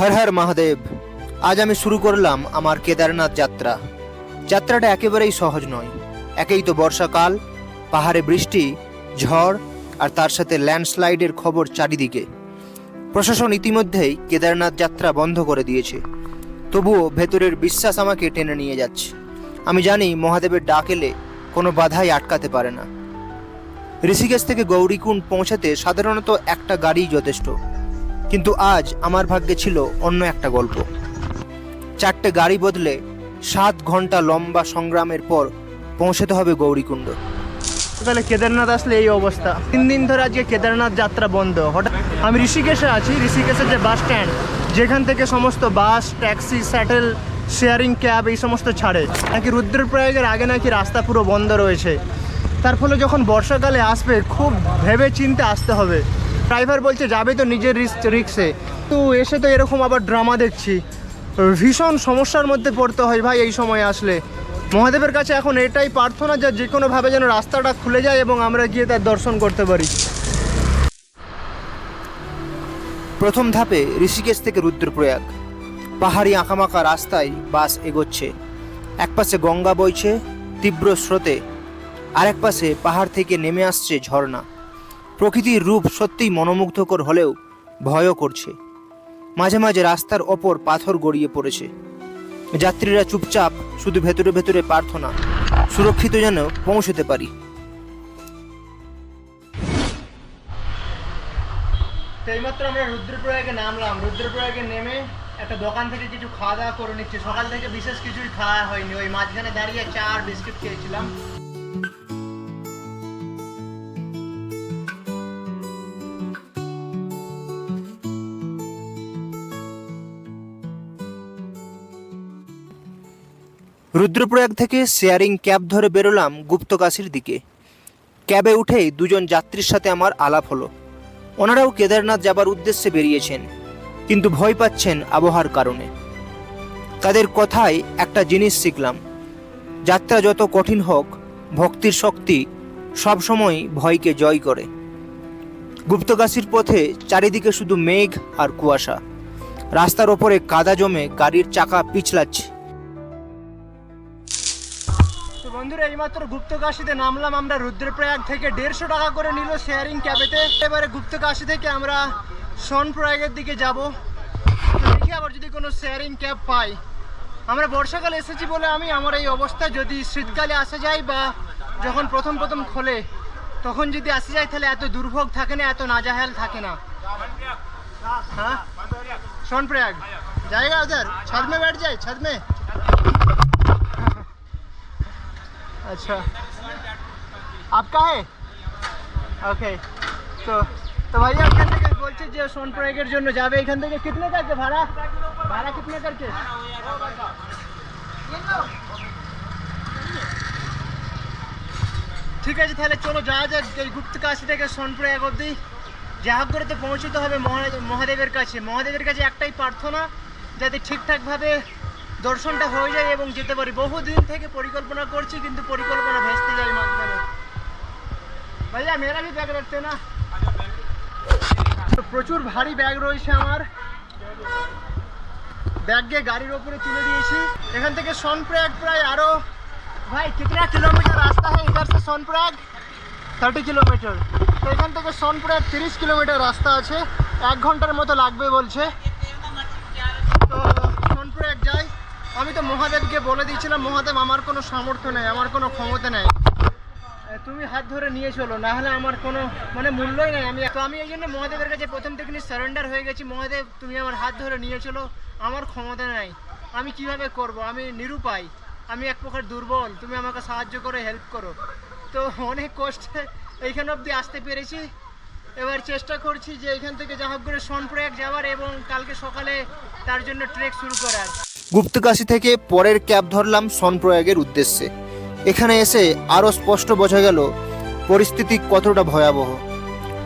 হর হর মহাদেব, আজ আমি শুরু করলাম আমার কেদারনাথ যাত্রা। যাত্রাটা একেবারেই সহজ নয়। একেই তো বর্ষাকাল, পাহাড়ে বৃষ্টি, ঝড়, আর তার সাথে ল্যান্ডস্লাইডের খবর চারিদিকে। প্রশাসন ইতিমধ্যেই কেদারনাথ যাত্রা বন্ধ করে দিয়েছে। তবুও ভেতরের বিশ্বাস আমাকে টেনে নিয়ে যাচ্ছে। আমি জানি মহাদেবের ডাক এলে কোনো বাধাই আটকাতে পারে না। ঋষিকেশ থেকে গৌরীকুণ্ড পৌঁছাতে সাধারণত একটা গাড়িই যথেষ্ট। কিন্তু আজ আমার ভাগ্যে ছিল অন্য একটা গল্প। চারটে গাড়ি বদলে সাত ঘণ্টা লম্বা সংগ্রামের পর পৌঁছাতে হবে গৌরীকুণ্ড। তাহলে কেদারনাথ আসলে এই অবস্থা। তিন দিন ধরে আজকে কেদারনাথ যাত্রা বন্ধ। হঠাৎ আমি ঋষিকেশে আছি, ঋষিকেশের যে বাস স্ট্যান্ড, যেখান থেকে সমস্ত bus, taxi shuttle sharing cab এই সমস্ত ছাড়ে। নাকি রুদ্রপ্রয়াগের আগে নাকি রাস্তা পুরো বন্ধ রয়েছে। তার ফলে যখন বর্ষাকালে আসবে, খুব ভেবে চিন্তে আসতে হবে। ড্রাইভার বলছে, যাবে তো নিজের রিস্ক রিক্সে তো এসে তো এরকম আবার ড্রামা দেখছি। ভীষণ সমস্যার মধ্যে পড়তে হয় ভাই এই সময় আসলে। মহাদেবের কাছে এখন এটাই প্রার্থনা যে যে কোনোভাবে যেন রাস্তাটা খুলে যায় এবং আমরা গিয়ে তার দর্শন করতে পারি। প্রথম ধাপে ঋষিকেশ থেকে রুদ্রপ্রয়াগ। পাহাড়ি আঁকামাকা রাস্তায় বাস এগোচ্ছে। একপাশে গঙ্গা বইছে তীব্র স্রোতে, আর এক পাশে পাহাড় থেকে নেমে আসছে ঝর্ণা। প্রকৃতির রূপ সত্যিই মনোমুগ্ধকর হলেও ভয়ও করছে। মাঝে মাঝে রাস্তার ওপর পাথর গড়িয়ে পড়েছে। যাত্রীরা চুপচাপ, শুধু ভেতরে ভেতরে প্রার্থনা, সুরক্ষিত যেন পৌঁছতে পারি। এইমাত্র আমরা রুদ্রপ্রয়াগে নামলাম। রুদ্রপ্রয়াগে নেমে একটা দোকান থেকে কিছু খাওয়া দাওয়া করে নিচ্ছি। সকাল থেকে বিশেষ কিছুই খাওয়া হয়নি। ওই মাঝখানে দাঁড়িয়ে চা আর বিস্কিট খেয়েছিলাম। রুদ্রপ্রয়াগ থেকে শেয়ারিং ক্যাব ধরে বেরোলাম গুপ্তকাশীর দিকে। ক্যাবে উঠেই দুজন যাত্রীর সাথে আমার আলাপ হলো। ওনারাও কেদারনাথ যাবার উদ্দেশ্যে বেরিয়েছেন, কিন্তু ভয় পাচ্ছেন আবহাওয়ার কারণে। তাদের কথায় একটা জিনিস শিখলাম, যাত্রা যত কঠিন হোক, ভক্তির শক্তি সবসময় ভয়কে জয় করে। গুপ্তকাশীর পথে চারিদিকে শুধু মেঘ আর কুয়াশা। রাস্তার ওপরে কাদা জমে গাড়ির চাকা পিছলাচ্ছে। বন্ধুরা এইমাত্র গুপ্তকাশিতে নামলাম আমরা রুদ্রপ্রয়াগ থেকে দেড়শো টাকা করে নিল শেয়ারিং ক্যাবেতে এবারে গুপ্তকাশি থেকে আমরা সোনপ্রয়াগের দিকে যাব তো দেখি আবার যদি কোনো শেয়ারিং ক্যাব পাই আমরা বর্ষাকালে এসেছি বলে আমি আমার এই অবস্থা যদি শীতকালে আসা যায় বা যখন প্রথম প্রথম খোলে তখন যদি আসা যায় তাহলে এত দুর্ভোগ থাকে না এত নাজাহাল থাকে না हाँ सोनप्रयाग जाएगा उधर छत में बैठ जाए छत में अच्छा आपका है ওকে তো তো ভাইয়া এখান থেকে বলছে যে সোনপ্রয়াগের জন্য যাবে এখান থেকে কিতনে করছে ভাড়া ভাড়া কিতনে করছে ঠিক আছে তাহলে চলো যাওয়া যাক এই গুপ্তকাশি থেকে সোনপ্রয়াগ অবধি যা হোক করে তো পৌঁছতে হবে মহা- মহাদেবের কাছে মহাদেবের কাছে একটাই প্রার্থনা যাতে ঠিকঠাকভাবে দর্শনটা হয়ে যায় এবং যেতে পারি। বহুদিন থেকে পরিকল্পনা করছি, কিন্তু পরিকল্পনা ভেসতে যায় মাঝখানে। ভাইয়া, মেয়েরা কি ব্যাগ রাখছে না? প্রচুর ভারী ব্যাগ রয়েছে আমার। ব্যাগকে গাড়ির ওপরে তুলে দিয়েছি। এখান থেকে সনপ্রয়াগ প্রায় আরও ভাই, কিতনা কিলোমিটার রাস্তা হয় এখান থেকে সনপ্রয়াগ থার্টি কিলোমিটার। তো এখান থেকে সনপ্রয়াগ তিরিশ কিলোমিটার রাস্তা আছে। এক ঘণ্টার মতো লাগবে বলছে। আমি তো মহাদেবকে বলে দিয়েছিলাম, মহাদেব আমার কোনো সামর্থ্য নেই, আমার কোনো ক্ষমতা নেই। তুমি হাত ধরে নিয়ে চলো না হলে আমার কোনো মানে মূল্যই নেই। আমি তো আমি এই জন্য মহাদেবের কাছে প্রথম থেকে সারেন্ডার হয়ে গেছি। মহাদেব, তুমি আমার হাত ধরে নিয়ে চলো, আমার ক্ষমতা নাই। আমি কীভাবে করব? আমি নিরুপায়। আমি এক প্রকার দুর্বল। তুমি আমাকে সাহায্য করে হেল্প করো। তো অনেক কষ্টে এইখান অবধি আসতে পেরেছি। এবার চেষ্টা করছি যে এখান থেকে করে সোনপ্রয়াগ যাওয়ার এবং কালকে সকালে তার জন্য ট্রেক শুরু করার। গুপ্তকাশী থেকে পরের ক্যাব ধরলাম সনপ্রয়াগের উদ্দেশ্যে। এখানে এসে আরও স্পষ্ট বোঝা গেল পরিস্থিতি কতটা ভয়াবহ।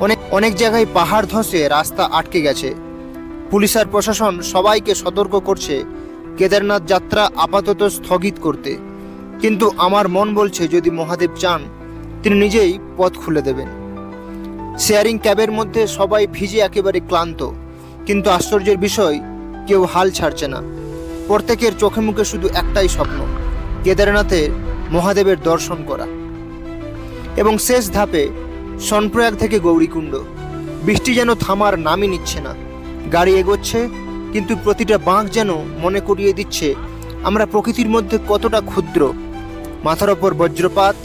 অনেক অনেক জায়গায় পাহাড় ধসে রাস্তা আটকে গেছে। পুলিশ আর প্রশাসন সবাইকে সতর্ক করছে কেদারনাথ যাত্রা আপাতত স্থগিত করতে। কিন্তু আমার মন বলছে যদি মহাদেব চান, তিনি নিজেই পথ খুলে দেবেন। শেয়ারিং ক্যাবের মধ্যে সবাই ভিজে একেবারে ক্লান্ত, কিন্তু আশ্চর্যের বিষয়, কেউ হাল ছাড়ছে না। প্রত্যেকের চোখে মুখে শুধু একটাই স্বপ্ন কেদারনাথের মহাদেবের দর্শন করা। এবং শেষ ধাপে সনপ্রয়াগ থেকে গৌরীকুণ্ড। বৃষ্টি যেন থামার নামই নিচ্ছে না। গাড়ি এগোচ্ছে, কিন্তু প্রতিটা বাঁক যেন মনে করিয়ে দিচ্ছে, আমরা প্রকৃতির মধ্যে কতটা ক্ষুদ্র। মাথার ওপর বজ্রপাত,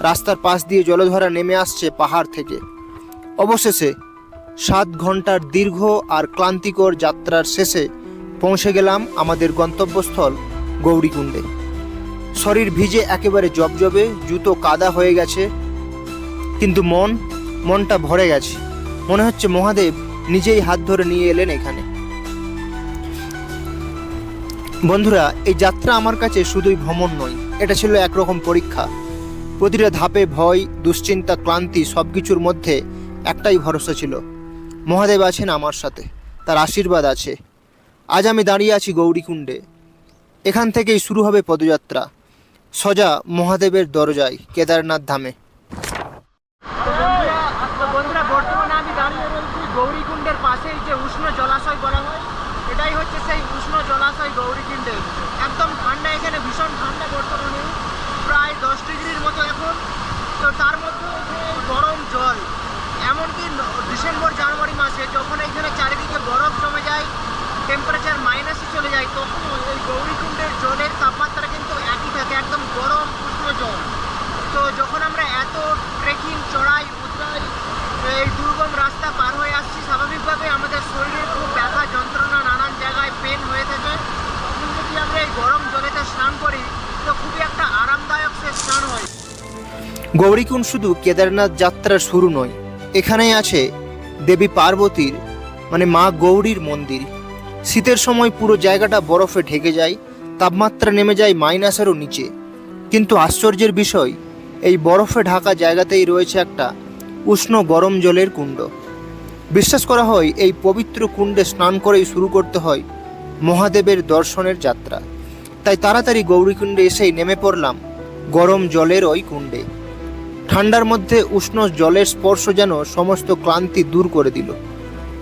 রাস্তার পাশ দিয়ে জলধারা নেমে আসছে পাহাড় থেকে। অবশেষে সাত ঘণ্টার দীর্ঘ আর ক্লান্তিকর যাত্রার শেষে পৌঁছে গেলাম আমাদের গন্তব্যস্থল গৌরীকুণ্ডে। শরীর ভিজে একেবারে জবজবে, জুতো কাদা হয়ে গেছে, কিন্তু মন, মনটা ভরে গেছে। মনে হচ্ছে মহাদেব নিজেই হাত ধরে নিয়ে এলেন এখানে। বন্ধুরা, এই যাত্রা আমার কাছে শুধুই ভ্রমণ নয়, এটা ছিল একরকম পরীক্ষা। প্রতিটা ধাপে ভয়, দুশ্চিন্তা, ক্লান্তি সব কিছুর মধ্যে একটাই ভরসা ছিল। মহাদেব আছেন আমার সাথে, তার আশীর্বাদ আছে। আজ আমি দাঁড়িয়ে আছি গৌরীকুণ্ডে। এখান থেকেই শুরু হবে পদযাত্রা। সজা মহাদেবের দরজায় কেদারনাথ ধামে। বন্ধুরা আমি দাঁড়িয়ে রয়েছি গৌরীকুণ্ডের পাশেই যে উষ্ণ জলাশয় বলা হয়, এটাই হচ্ছে সেই উষ্ণ জলাশয় গৌরীকুণ্ডে। একদম ঠান্ডা, এখানে ভীষণ ঠান্ডা বর্তমানে, প্রায় দশ ডিগ্রির মতো এখন। তো তার মধ্যে গরম জল, এমনকি ডিসেম্বর, জানুয়ারি মাসে যখন এখানে চারিদিকে বরফ জমে যায় টেম্পারেচার মাইনাসে চলে যায় তখন এই গৌরীকুণ্ডের জলের তাপমাত্রা কিন্তু একই থাকে, একদম গরম উষ্ণ জল। তো যখন আমরা এত ট্রেকিং চড়াই, উতরাই, এই দুর্গম রাস্তা পার হয়ে আসছি, স্বাভাবিকভাবে আমাদের শরীরে খুব ব্যথা, যন্ত্রণা নানান জায়গায় পেন হয়ে থাকে। যদি আমরা এই গরম জলেতে স্নান করি, তো খুবই একটা আরামদায়ক সে স্নান হয়। গৌরীকুণ্ড শুধু কেদারনাথ যাত্রা শুরু নয়, এখানেই আছে দেবী পার্বতীর মানে মা গৌরীর মন্দির। শীতের সময় পুরো জায়গাটা বরফে ঢেকে যায়, তাপমাত্রা নেমে যায় মাইনাসেরও নিচে। কিন্তু আশ্চর্যের বিষয়, এই বরফে ঢাকা জায়গাতেই রয়েছে একটা উষ্ণ গরম জলের কুণ্ড। বিশ্বাস করা হয়, এই পবিত্র কুণ্ডে স্নান করেই শুরু করতে হয় মহাদেবের দর্শনের যাত্রা। তাই তাড়াতাড়ি গৌরীকুণ্ডে এসেই নেমে পড়লাম গরম জলের ওই কুণ্ডে। ঠান্ডার মধ্যে উষ্ণ জলের স্পর্শ যেন সমস্ত ক্লান্তি দূর করে দিল।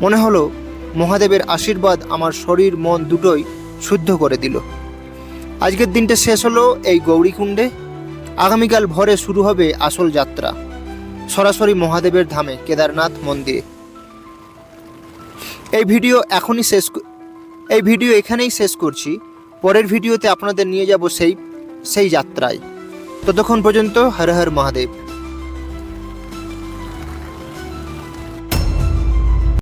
মনে হলো মহাদেবের আশীর্বাদ আমার শরীর, মন দুটোই শুদ্ধ করে দিল। আজকের দিনটা শেষ হলো এই গৌরীকুণ্ডে। আগামীকাল ভোরে শুরু হবে আসল যাত্রা। সরাসরি মহাদেবের ধামে কেদারনাথ মন্দিরে। এই ভিডিও এখনই শেষ এই ভিডিও এখানেই শেষ করছি। পরের ভিডিওতে আপনাদের নিয়ে যাব সেই সেই যাত্রায়। ততক্ষণ পর্যন্ত হর হর মহাদেব।